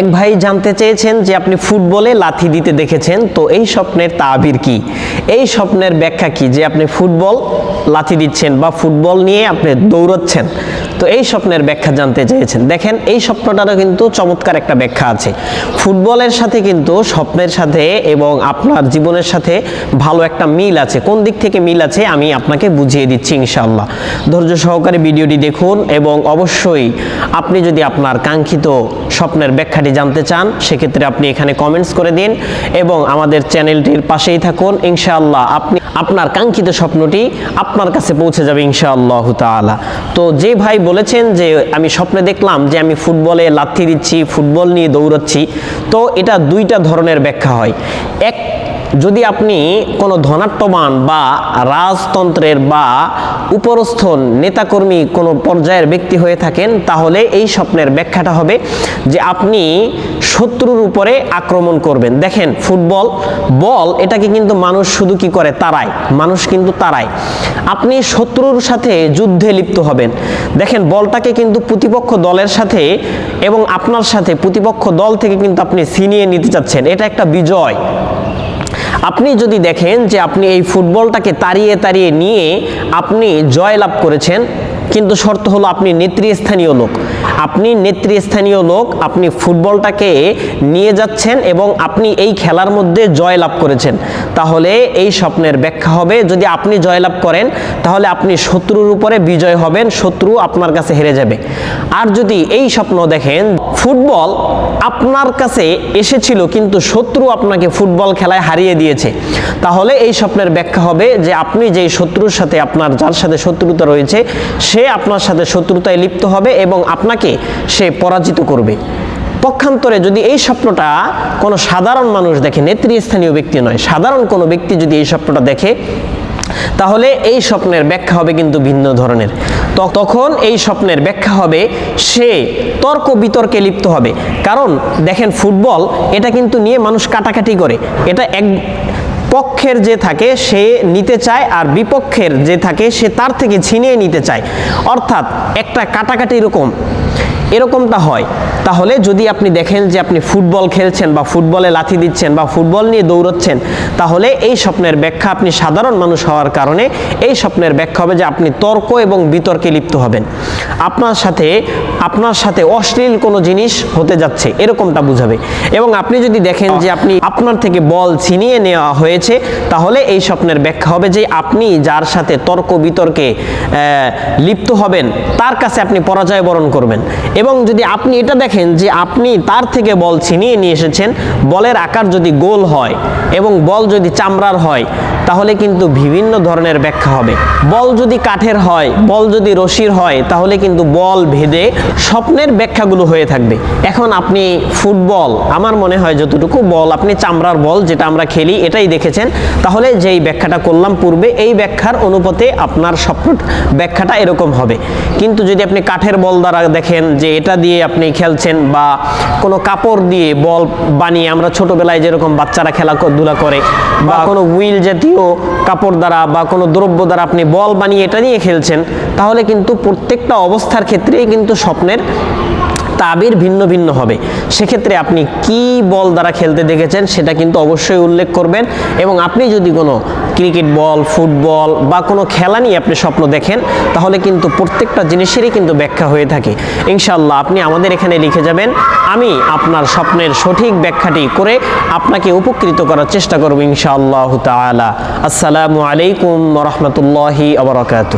এক ভাই জানতে চেয়েছেন যে আপনি ফুটবলে লাথি দিতে দেখেছেন, তো এই স্বপ্নের তাবির কি? এই স্বপ্নের ব্যাখ্যা কি যে আপনি ফুটবল লাথি দিচ্ছেন বা ফুটবল নিয়ে আপনি দৌড়াচ্ছেন? তো এই স্বপ্নের ব্যাখ্যা জানতে চেয়েছেন। দেখেন, এই স্বপ্নটারও কিন্তু চমৎকার একটা ব্যাখ্যা আছে। ফুটবলের সাথে কিন্তু স্বপ্নের সাথে এবং আপনার জীবনের সাথে ভালো একটা মিল আছে। কোন দিক থেকে মিল আছে আমি আপনাকে বুঝিয়ে দিচ্ছি ইনশাআল্লাহ। ধৈর্য সহকারে ভিডিওটি দেখুন এবং অবশ্যই আপনি যদি আপনার কাঙ্ক্ষিত স্বপ্নের ব্যাখ্যাটি জানতে চান, সেক্ষেত্রে আপনি এখানে কমেন্টস করে দিন এবং আমাদের চ্যানেলটির পাশেই থাকুন। ইনশাআল্লাহ আপনি, আপনার কাঙ্ক্ষিত স্বপ্নটি আপনার কাছে পৌঁছে যাবে ইনশাআল্লাহ তাআলা। তো যে ভাই বলেছেন যে আমি স্বপ্নে দেখলাম যে আমি ফুটবলে লাথি দিচ্ছি, ফুটবল নিয়ে দৌড়াচ্ছি। তো এটা দুইটা ধরনের ব্যাখ্যা হয়। এক যদি আপনি কোনো ধনাট্যবান বা রাজতন্ত্রের বা উপরস্থ নেতাকর্মী কোনো পর্যায়ের ব্যক্তি হয়ে থাকেন, তাহলে এই স্বপ্নের ব্যাখ্যাটা হবে যে আপনি শত্রুর উপরে আক্রমণ করবেন। দেখেন, ফুটবল, বল, এটাকে কিন্তু মানুষ শুধু কি করে? তারায় মানুষ কিন্তু তারায় আপনি শত্রুর সাথে যুদ্ধে লিপ্ত হবেন। দেখেন, বলটাকে কিন্তু প্রতিপক্ষ দলের সাথে এবং আপনার সাথে প্রতিপক্ষ দল থেকে কিন্তু আপনি ছিনিয়ে নিতে চাচ্ছেন। এটা একটা বিজয়। আপনি যদি দেখেন যে আপনি এই ফুটবলটাকে তাড়িয়ে তাড়িয়ে নিয়ে আপনি জয়লাভ করেছেন, কিন্তু শর্ত হলো আপনি নেতৃস্থানীয় লোক। আপনি নেতৃস্থানীয় লোক, আপনি ফুটবলটাকে নিয়ে যাচ্ছেন এবং আপনি এই খেলার মধ্যে জয়লাভ করেছেন। তাহলে এই স্বপ্নের ব্যাখ্যা হবে, যদি আপনি জয়লাভ করেন, তাহলে আপনি শত্রুর উপরে বিজয় হবেন, শত্রু আপনার কাছে হেরে যাবে। আর যদি এই স্বপ্ন দেখেন, ফুটবল আপনার কাছে এসেছিল, কিন্তু শত্রু আপনাকে ফুটবল খেলায় হারিয়ে দিয়েছে। তাহলে এই স্বপ্নের ব্যাখ্যা হবে যে আপনি যেই শত্রুর সাথে আপনার, যার সাথে শত্রুতা রয়েছে, সে আপনার সাথে শত্রুতায় লিপ্ত হবে এবং আপনাকে সে পরাজিত করবে। পক্ষান্তরে যদি এই স্বপ্নটা কোনো সাধারণ মানুষ দেখে, নেতৃস্থানীয় ব্যক্তি নয়, সাধারণ কোনো ব্যক্তি যদি এই স্বপ্নটা দেখে, তাহলে এই স্বপ্নের ব্যাখ্যা হবে কিন্তু ভিন্ন ধরনের। তখন এই স্বপ্নের ব্যাখ্যা হবে সে তর্ক বিতর্কে লিপ্ত হবে। কারণ দেখেন ফুটবল, এটা কিন্তু নিয়ে মানুষ কাটাকাটি করে। এটা এক পক্ষের যে থাকে, সে নিতে চায় আর বিপক্ষের যে থাকে, সে তার থেকে ছিনিয়ে নিতে চায়। অর্থাৎ একটা কাটাকাটি এরকম এরকমটা হয়। তাহলে যদি আপনি দেখেন যে আপনি ফুটবল খেলছেন বা ফুটবলে লাথি দিচ্ছেন বা ফুটবল নিয়ে দৌড়চ্ছেন, তাহলে এই স্বপ্নের ব্যাখ্যা আপনি সাধারণ মানুষ হওয়ার কারণে এই স্বপ্নের ব্যাখ্যা হবে যে আপনি তর্ক এবং বিতর্কে লিপ্ত হবেন। আপনার সাথে আপনার সাথে অশ্লীল কোনো জিনিস হতে যাচ্ছে, এরকমটা বুঝাবে। এবং আপনি যদি দেখেন যে আপনি আপনার থেকে বল ছিনিয়ে নেওয়া হয়েছে, তাহলে এই স্বপ্নের ব্যাখ্যা হবে যে আপনি যার সাথে তর্ক বিতর্কে লিপ্ত হবেন, তার কাছে আপনি পরাজয় বরণ করবেন। এবং যদি আপনি এটা দেখেন যে আপনি তার থেকে বল ছিনিয়ে নিয়ে এসেছেন, বলের আকার যদি গোল হয় এবং বল যদি চামড়ার হয়, তাহলে কিন্তু বিভিন্ন ধরনের ব্যাখ্যা হবে। বল যদি কাঠের হয়, বল যদি রশির হয়, তাহলে কিন্তু বল ভেদে স্বপ্নের ব্যাখ্যাগুলো হয়ে থাকবে। এখন আপনি ফুটবল আমার মনে হয় যতটুকু বল আপনি চামড়ার বল যেটা আমরা খেলি এটাই দেখেছেন। তাহলে যেই ব্যাখ্যাটা করলাম পূর্বে এই ব্যাখ্যার অনুপাতে আপনার স্বপ্ন ব্যাখ্যাটা এরকম হবে। কিন্তু যদি আপনি কাঠের বল দ্বারা দেখেন যে এটা দিয়ে আপনি খেলছেন বা কোনো কাপড় দিয়ে বল বানিয়ে আমরা ছোটবেলায় যেরকম বাচ্চারা খেলা ধুলা করে বা কোনো হুইল জাতীয় কাপড় দ্বারা বা কোনো দ্রব্য দ্বারা আপনি বল বানিয়ে এটা নিয়ে খেলছেন তাহলে কিন্তু প্রত্যেকটা অবস্থার ক্ষেত্রেই কিন্তু স্বপ্নের তাবির ভিন্ন ভিন্ন হবে। সেক্ষেত্রে আপনি কি বল দ্বারা খেলতে দেখেছেন সেটা কিন্তু অবশ্যই উল্লেখ করবেন এবং আপনি যদি কোনো ক্রিকেট বল, ফুটবল বা কোনো খেলা নিয়ে আপনি স্বপ্ন দেখেন, তাহলে কিন্তু প্রত্যেকটা জিনিসেরই কিন্তু ব্যাখ্যা হয়ে থাকে। ইনশাল্লাহ আপনি আমাদের এখানে লিখে যাবেন, আমি আপনার স্বপ্নের সঠিক ব্যাখ্যাটি করে আপনাকে উপকৃত করার চেষ্টা করব ইনশাআল্লাহ তাআলা। আসসালামু আলাইকুম রহমতুল্লাহি আবরকাত